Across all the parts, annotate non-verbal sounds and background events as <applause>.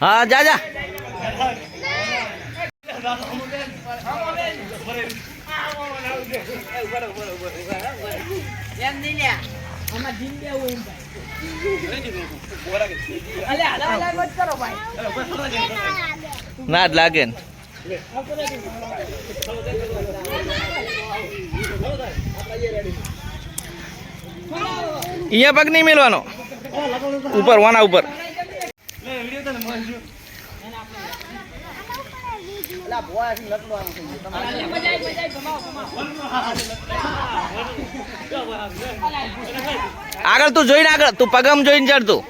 હા જા જા એમ નહીં લ્યા આમાં દેવું એમ ભાઈ. અલે હાલા હાલા મત કરો ભાઈ. ના જ લાગે ને. અહીંયા પગ નહીં મેળવાનો ઉપર વાના ઉપર. મજા આવી મજા આવી કમાઓ કમાઓ આગળ તું જોઈને આગળ તું પગમ જોઈને ચડ તું.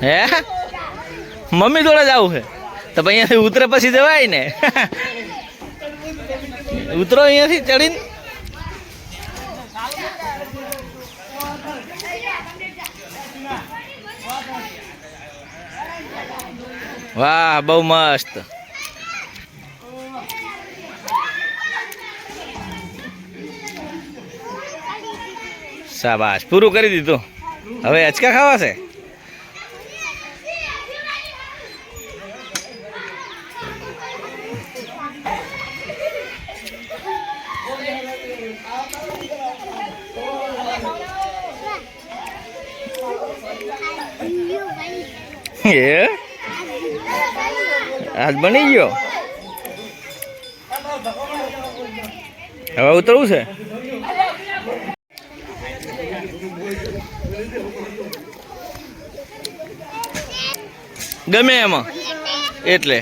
હે? મમ્મી જોડે જવું છે. તો પછી અહીંયાથી ઉતરે પછી જવાય ને. ઉતરો અહીંયાથી ચડીને. વાહ બહુ મસ્ત. શાબાશ. પૂરું કરી દીધું. હવે અચકા ખાવા છે? એ <laughs> આજ બની ગયો? હવે ઉતરવું છે? ગમે એમાં? એટલે.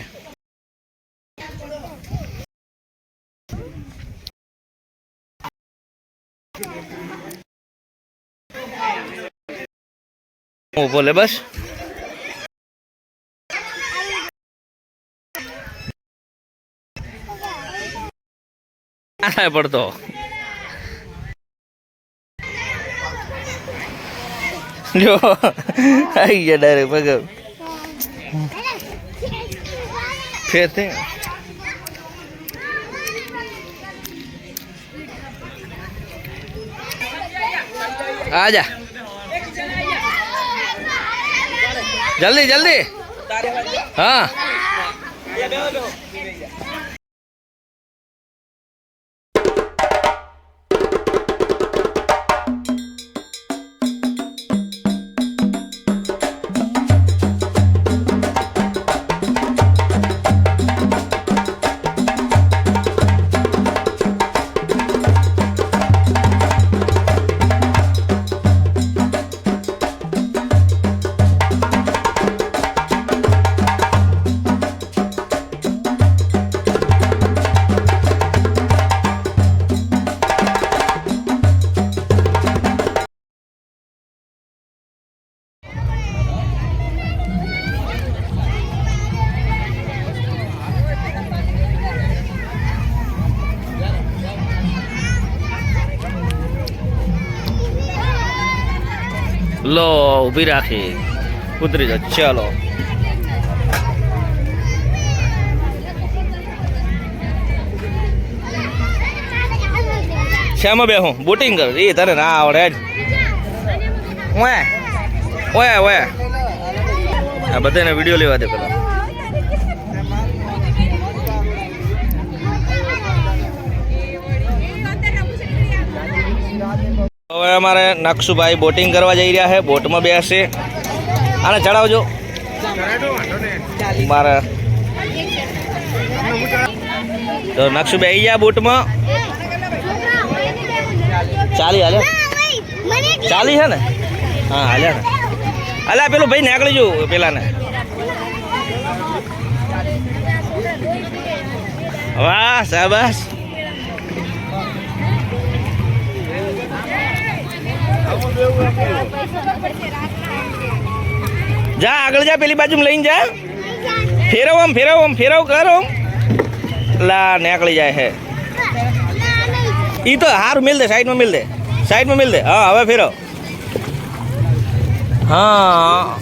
ભોલે બસ? ના પડતો. જો આવી ગયા ડાયરેક્ટ પગ. ફેર થઈ આજા જલ્દી જલ્દી. હા. લો, ઊભી રાખી. ઉતરી જાઓ. ચાલો. શ્યામાં બે હું બોટિંગ કર. એ તને ના આવડે જ. ઓએ ઓએ ઓએ આ બધાને વીડિયો લેવા દે પેલા. હવે અમારે નકશુભાઈ બોટિંગ કરવા જઈ રહ્યા છે બોટમાં બેસે. આને ચડાવજો. મારે. તો નકશુભાઈ આવી ગયા બોટમાં ચાલી, હાલે. ચાલી છે ને? હા હાલ્યા ને. હાલ્યા પેલું ભાઈ નીકળી જવું પેલાને. વાહ, શાબાશ. જા, આગળ જા, પેલી બાજુ લઈને જા. ફેરવ આમ ફેરવ આમ, ફેરવ કરો લા, નીકળી જાય હે. ઈ તો હારું મિલ દે, સાઈડમાં મિલ દે. સાઈડમાં મિલ દે. હા, હવે ફેરવ. હા.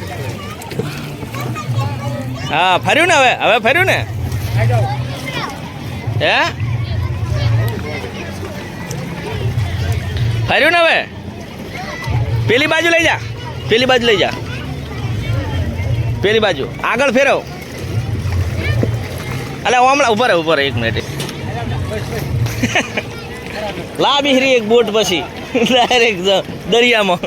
હા, ફર્યું ને હવે? હવે ફર્યું ને? હે? ફર્યું ને હવે? પેલી બાજુ લઈ જા. પેલી બાજુ લઈ જા. પેલી બાજુ. આગળ ફેરવ. અલે હમણાં ઉપર ઉપર એક મિનિટ લા બિહરી એક બોટ પછી. <laughs> ડાયરેક્ટ દરિયામાં.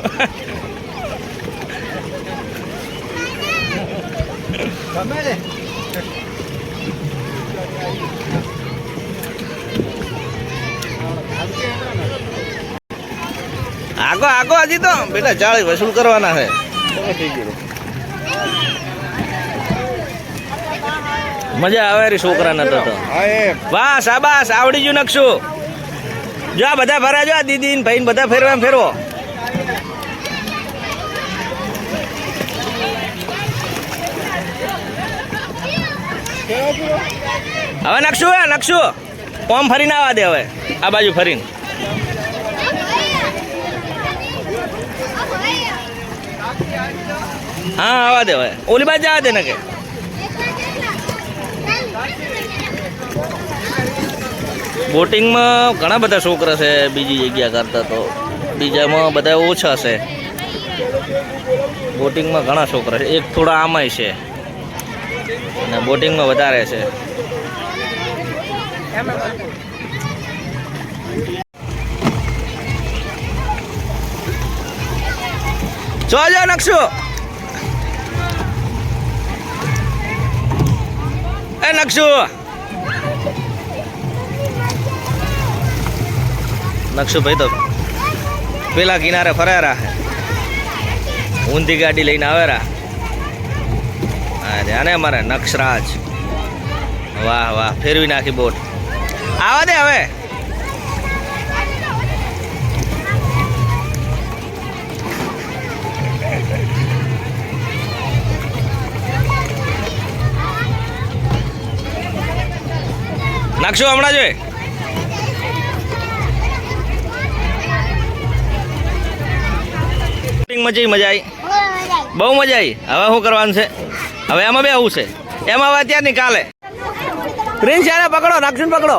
<laughs> <laughs> આગો આગો હજી તો. બેટા ચાળી વસૂલ કરવાના છે. મજા આવે રે છોકરાને તો બસ વાહ શાબાશ આવડી ગયું નકશું. જો આ બધા ફરા જો આ દીદી ને ભાઈ ને બધા ફેરવા ફેરવો. હવે નકશું હે નકશું. કોમ ફરીને આવવા દે હવે. આ બાજુ ફરીને. હા, આવા દે ઓલી બાજુ જવા દે ને કે બોટિંગમાં ઘણા બધા છોકરા છે બીજી જગ્યા કરતા તો. બીજામાં બધા ઓછા છે. બોટિંગમાં ઘણા છોકરા છે. એક થોડા આમાંય છે. અને બોટિંગમાં વધારે છે. જો જો, નકશો. એ નકશો નકશો ભાઈ તો પેલા કિનારે ફરાયા હે. ઊંધી ગાડી લઈને આવેરા. અરે, આને અમારે નક્ષરાજ વાહ વાહ, ફેરવી નાખી બોટ. આવા દે હવે. નાખશું હમણાં જોઈએ મજા મજા આવી બહુ મજા આવી હવે શું કરવાનું છે? હવે એમાં બે આવું છે. એમાં હવે અત્યાર નહીં કાલે પ્રિન્સ યાર પકડો નાક્ષુન પકડો.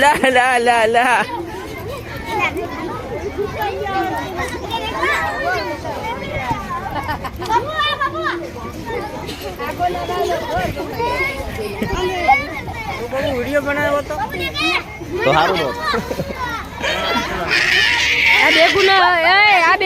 લા લા લા લા. વીડિયો બનાવ્યો તો તો સારું આ દેખું ને એ આ